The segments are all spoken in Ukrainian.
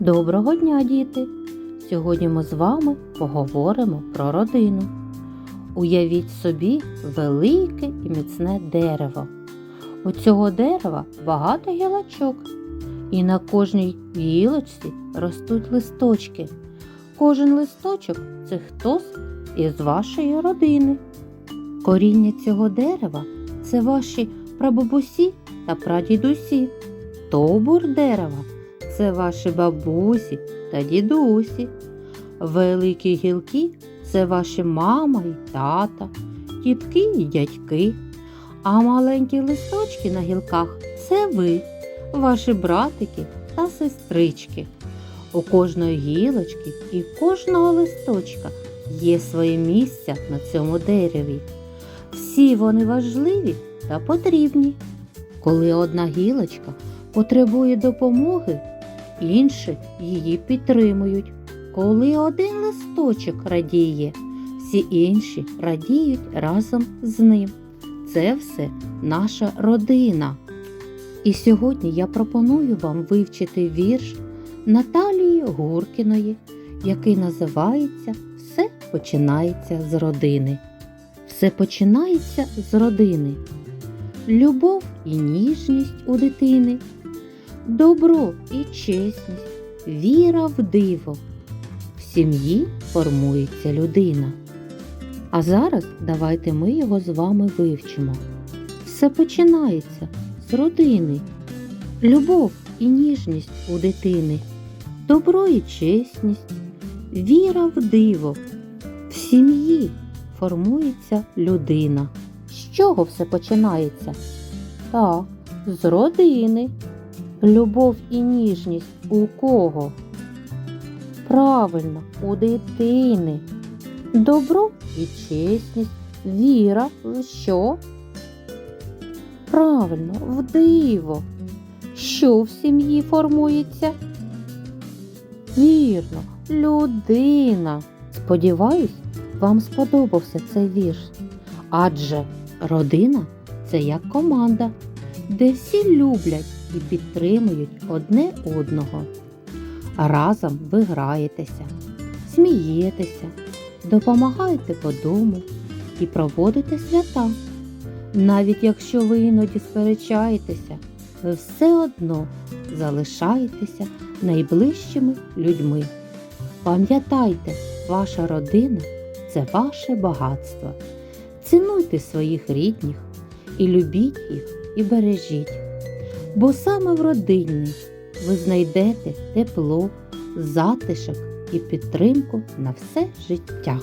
Доброго дня, діти! Сьогодні ми з вами поговоримо про родину. Уявіть собі велике і міцне дерево. У цього дерева багато гілочок, і на кожній гілочці ростуть листочки. Кожен листочок це хтось із вашої родини. Коріння цього дерева це ваші прабабусі та прадідусі. Стовбур дерева це ваші бабусі та дідусі. Великі гілки це ваші мама і тата, тітки і дядьки. А маленькі листочки на гілках це ви, ваші братики та сестрички. У кожної гілочки і кожного листочка є своє місце на цьому дереві. Всі вони важливі та потрібні. Коли одна гілочка потребує допомоги, інші її підтримують. Коли один листочок радіє, всі інші радіють разом з ним. Це все наша родина. І сьогодні я пропоную вам вивчити вірш Наталії Гуркіної, який називається Все починається з родини. Все починається з родини. Любов і ніжність у дитини, добро і чесність, віра в диво. В сім'ї формується людина. А зараз давайте ми його з вами вивчимо. Все починається з родини. Любов і ніжність у дитини, добро і чесність, віра в диво. В сім'ї формується людина. З чого все починається? Так, з родини. Любов і ніжність у кого? Правильно, у дитини. Добро і чесність, віра в що? Правильно, в диво. Що в сім'ї формується? Вірно, людина. Сподіваюсь, вам сподобався цей вірш. Адже родина це як команда, де всі люблять і підтримують одне одного. Разом ви граєтеся, смієтеся, допомагаєте по дому і проводите свята. Навіть якщо ви іноді сперечаєтеся, ви все одно залишаєтеся найближчими людьми. Пам'ятайте, ваша родина це ваше багатство. Цінуйте своїх рідних і любіть їх і бережіть. Бо саме в родині ви знайдете тепло, затишок і підтримку на все життя.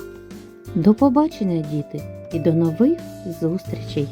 До побачення, діти, і до нових зустрічей!